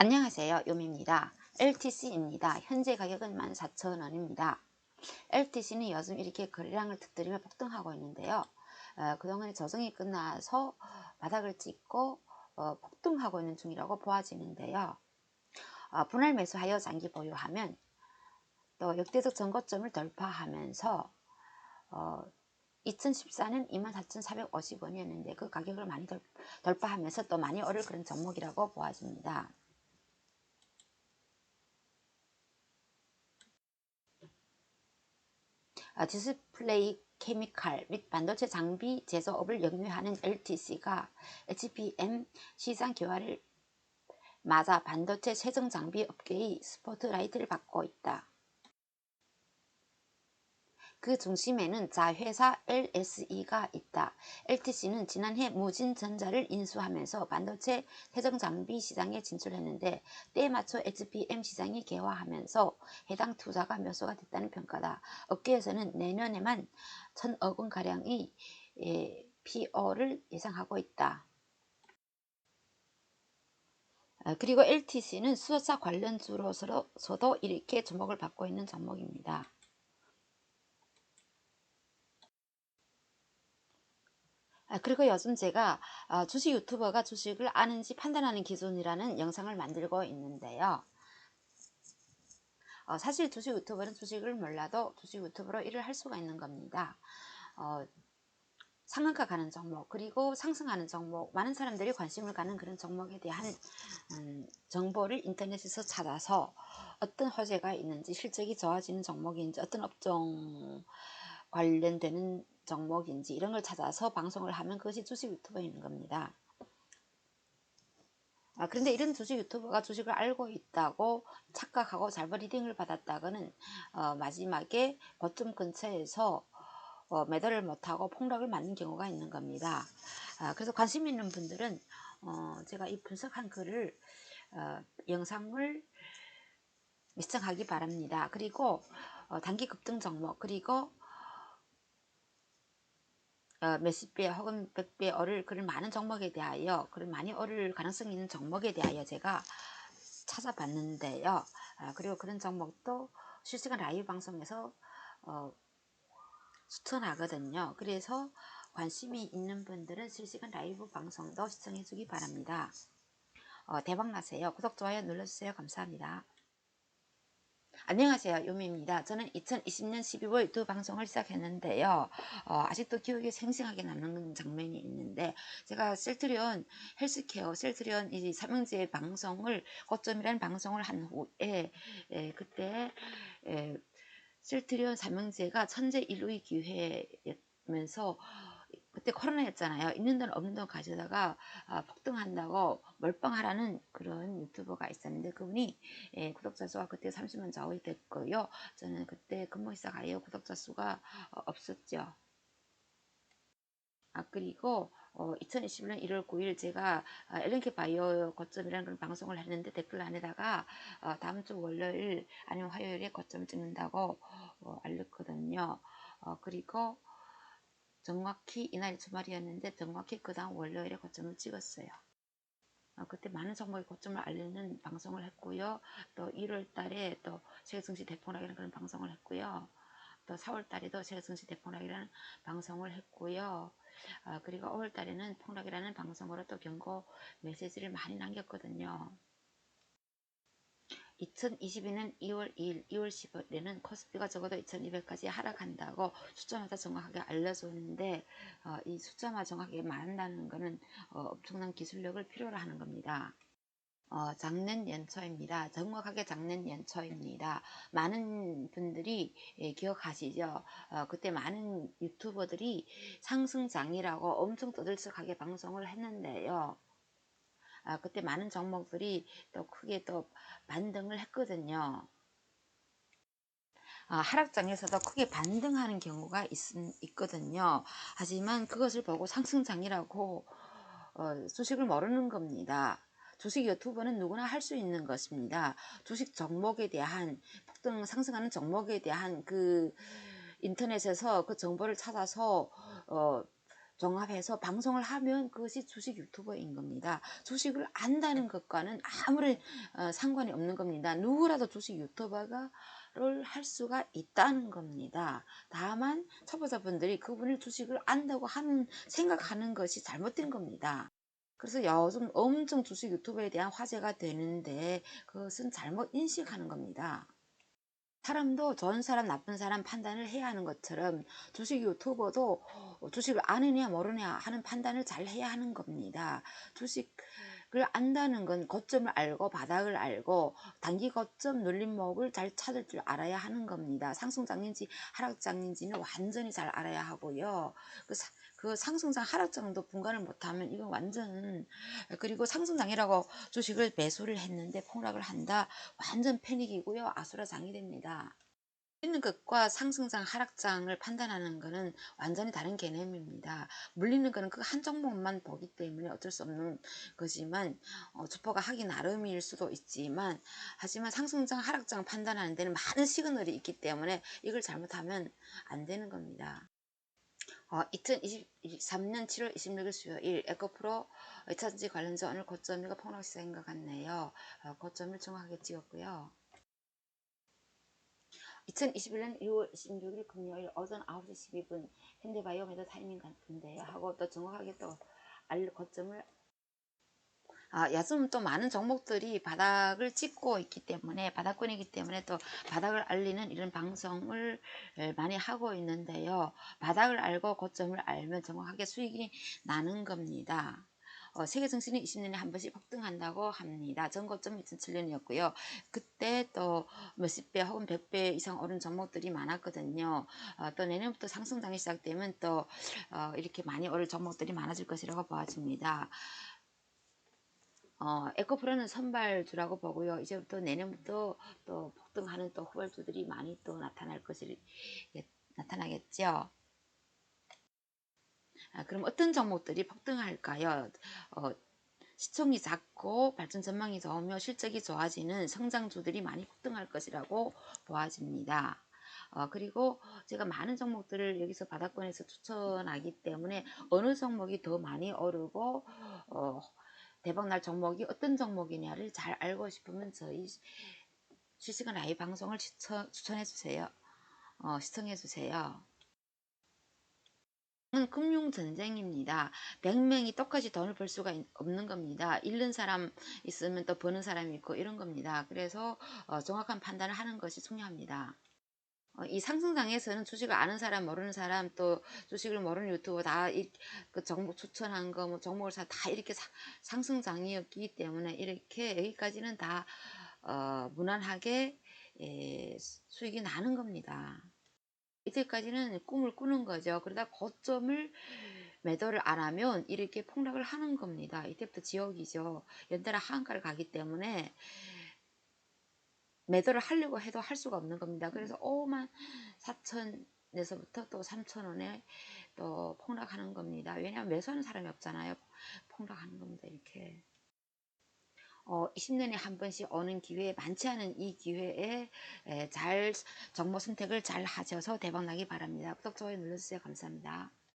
안녕하세요. 요미입니다. LTC입니다. 현재 가격은 14,000원입니다. LTC는 요즘 이렇게 거래량을 터뜨리며 폭등하고 있는데요. 어, 그동안에 조정이 끝나서 바닥을 찍고 어, 폭등하고 있는 중이라고 보아지는데요. 어, 분할 매수하여 장기 보유하면 또 역대적 전고점을 돌파하면서 2014년 24,450원이었는데 그 가격을 많이 돌, 돌파하면서 또 많이 오를 그런 종목이라고 보아집니다. 아, 디스플레이 케미칼 및 반도체 장비 제조업을 영위하는 LTC가 HBM 시장 교환을 맞아 반도체 세정 장비 업계의 스포트라이트를 받고 있다. 그 중심에는 자회사 LSE가 있다. LTC는 지난해 무진전자를 인수하면서 반도체 세정장비 시장에 진출했는데 때에 맞춰 HBM 시장이 개화하면서 해당 투자가 묘소가 됐다는 평가다. 업계에서는 내년에만 천억 원가량의 PO를 예상하고 있다. 아, 그리고 LTC는 수소차 관련주로서도 이렇게 주목을 받고 있는 종목입니다. 그리고 요즘 제가 어, 주식 유튜버가 주식을 아는지 판단하는 기준이라는 영상을 만들고 있는데요. 어, 사실 주식 유튜버는 주식을 몰라도 주식 유튜버로 일을 할 수가 있는 겁니다. 어, 상한가 가는 종목 그리고 상승하는 종목 많은 사람들이 관심을 가는 그런 종목에 대한 음, 정보를 인터넷에서 찾아서 어떤 호재가 있는지 실적이 좋아지는 종목인지 어떤 업종 관련되는 종목인지 이런 걸 찾아서 방송을 하면 그것이 주식 유튜버인 겁니다. 아, 그런데 이런 주식 유튜버가 주식을 알고 있다고 착각하고 잘못 리딩을 받았다가는 어, 마지막에 고점 근처에서 어, 매달을 못하고 폭락을 맞는 경우가 있는 겁니다. 아, 그래서 관심 있는 분들은 어, 제가 이 분석한 글을 어, 영상을 시청하기 바랍니다. 그리고 어, 단기 급등 종목 그리고 어, 몇십 배 혹은 백배 오를 그런 많은 종목에 대하여 그런 많이 오를 가능성이 있는 종목에 대하여 제가 찾아봤는데요. 아, 그리고 그런 종목도 실시간 라이브 방송에서 어, 추천하거든요. 그래서 관심이 있는 분들은 실시간 라이브 방송도 시청해 주기 바랍니다. 어, 대박나세요. 구독, 좋아요 눌러주세요. 감사합니다. 안녕하세요. 요미입니다. 저는 2020년 12월 유튜브 방송을 시작했는데요. 어, 아직도 기억에 생생하게 남는 장면이 있는데 제가 셀트리온 헬스케어, 셀트리온 이 삼형제 방송을 고점이라는 방송을 한 후에 에, 그때 에, 셀트리온 삼형제가 천재 1위 기회면서 그때 코로나였잖아요. 있는 돈 없는 돈 가져다가 아, 폭등한다고 멀쩡하라는 그런 유튜버가 있었는데 그분이 예, 구독자 수가 그때 30만 좌우이 됐고요. 저는 그때 근무 시작하여 구독자 수가 어, 없었죠. 아 그리고 어, 2021년 1월 9일 제가 아, 엘렌케 바이오 거점이라는 그런 방송을 했는데 댓글 안에다가 어, 다음 주 월요일 아니면 화요일에 거점 찍는다고 어, 알렸거든요. 어, 그리고 정확히 이날 주말이었는데 정확히 그 다음 월요일에 고점을 찍었어요. 어, 그때 많은 정보의 고점을 알리는 방송을 했고요. 또 1월 달에 또 세계증시 대폭락이라는 그런 방송을 했고요. 또 4월 달에도 세계증시 대폭락이라는 방송을 했고요. 어, 그리고 5월 달에는 폭락이라는 방송으로 또 경고 메시지를 많이 남겼거든요. 2022년 2월 2일, 2월 10일에는 코스피가 적어도 2200까지 하락한다고 숫자마다 정확하게 알려줬는데 어, 이 숫자만 정확하게 말한다는 것은 어, 엄청난 기술력을 필요로 하는 겁니다. 어, 작년 연초입니다. 정확하게 작년 연초입니다. 많은 분들이 예, 기억하시죠? 어, 그때 많은 유튜버들이 상승장이라고 엄청 떠들썩하게 방송을 했는데요. 아, 그때 많은 종목들이 또 크게 또 반등을 했거든요. 아, 하락장에서도 크게 반등하는 경우가 있, 있거든요. 하지만 그것을 보고 상승장이라고 어, 주식을 모르는 겁니다. 주식 유튜브는 누구나 할 수 있는 것입니다. 주식 종목에 대한 폭등 상승하는 종목에 대한 그 인터넷에서 그 정보를 찾아서 어, 종합해서 방송을 하면 그것이 주식 유튜버인 겁니다. 주식을 안다는 것과는 아무런 어, 상관이 없는 겁니다. 누구라도 주식 유튜버가 를할 수가 있다는 겁니다. 다만 초보자분들이 그분을 주식을 안다고 하는 생각하는 것이 잘못된 겁니다. 그래서 요즘 엄청 주식 유튜브에 대한 화제가 되는데 그것은 잘못 인식하는 겁니다. 사람도 좋은 사람, 나쁜 사람 판단을 해야 하는 것처럼 주식 유튜버도 주식을 아느냐 모르냐 하는 판단을 잘 해야 하는 겁니다. 주식을 안다는 건 고점을 알고 바닥을 알고 단기 고점 눌림목을 잘 찾을 줄 알아야 하는 겁니다. 상승장인지 하락장인지는 완전히 잘 알아야 하고요. 그, 사, 그 상승장 하락장도 분간을 못하면 이건 완전 그리고 상승장이라고 주식을 매수를 했는데 폭락을 한다 완전 패닉이고요 아수라장이 됩니다. 물리는 것과 상승장 하락장을 판단하는 것은 완전히 다른 개념입니다. 물리는 것은 그 한 종목만 보기 때문에 어쩔 수 없는 거지만 어, 주포가 하기 나름일 수도 있지만 하지만 상승장 하락장 판단하는 데는 많은 시그널이 있기 때문에 이걸 잘못하면 안 되는 겁니다. 어, 2023년 7월 26일 수요일 에코프로 2차전지 관련주 오늘 고점이가 폭락 시작인 것 같네요. 어, 고점을 정확하게 찍었고요. 2021년 6월 26일 금요일 오전 9시 12분 현대바이오 메다 타이밍 같은데요. 하고 또 정확하게 또 알, 고점을 아, 요즘 또 많은 종목들이 바닥을 찍고 있기 때문에 바닥권이기 때문에 또 바닥을 알리는 이런 방송을 많이 하고 있는데요. 바닥을 알고 고점을 알면 정확하게 수익이 나는 겁니다. 어, 세계증시는 20년에 한 번씩 폭등한다고 합니다. 전고점 2007년이었고요. 그때 또 몇십 배 혹은 100배 이상 오른 종목들이 많았거든요. 어, 또 내년부터 상승장이 시작되면 또 어, 이렇게 많이 오를 종목들이 많아질 것이라고 보아집니다. 어, 에코프로는 선발주라고 보고요. 이제부터 내년부터 또 폭등하는 또 후발주들이 많이 또 나타날 것이 예, 나타나겠죠. 아, 그럼 어떤 종목들이 폭등할까요? 어, 시총이 작고 발전 전망이 좋으며 실적이 좋아지는 성장주들이 많이 폭등할 것이라고 보아집니다. 어, 그리고 제가 많은 종목들을 여기서 바닥권에서 추천하기 때문에 어느 종목이 더 많이 오르고 어, 대박날 종목이 어떤 종목이냐를 잘 알고 싶으면 저희 실시간 라이브 방송을 추천, 추천해 주세요. 어, 시청해 주세요. 은 금융 전쟁입니다. 100명이 똑같이 돈을 벌 수가 없는 겁니다. 잃는 사람 있으면 또 버는 사람이 있고 이런 겁니다. 그래서 어, 정확한 판단을 하는 것이 중요합니다. 어, 이 상승장에서는 주식을 아는 사람 모르는 사람 또 주식을 모르는 유튜버 다그 종목 추천한 거뭐 종목을 사다 이렇게 사, 상승장이었기 때문에 이렇게 여기까지는 다 어, 무난하게 예, 수익이 나는 겁니다. 이때까지는 꿈을 꾸는 거죠. 그러다 고점을 매도를 안 하면 이렇게 폭락을 하는 겁니다. 이때부터 지옥이죠. 연달아 하한가를 가기 때문에 매도를 하려고 해도 할 수가 없는 겁니다. 그래서 5만 4천에서부터 또 3천 원에 또 폭락하는 겁니다. 왜냐하면 매수하는 사람이 없잖아요. 폭락하는 겁니다. 이렇게. 어, 20년에 한 번씩 오는 기회 많지 않은 이 기회에 에, 잘 정보 선택을 잘 하셔서 대박나기 바랍니다. 구독, 좋아요 눌러주세요. 감사합니다.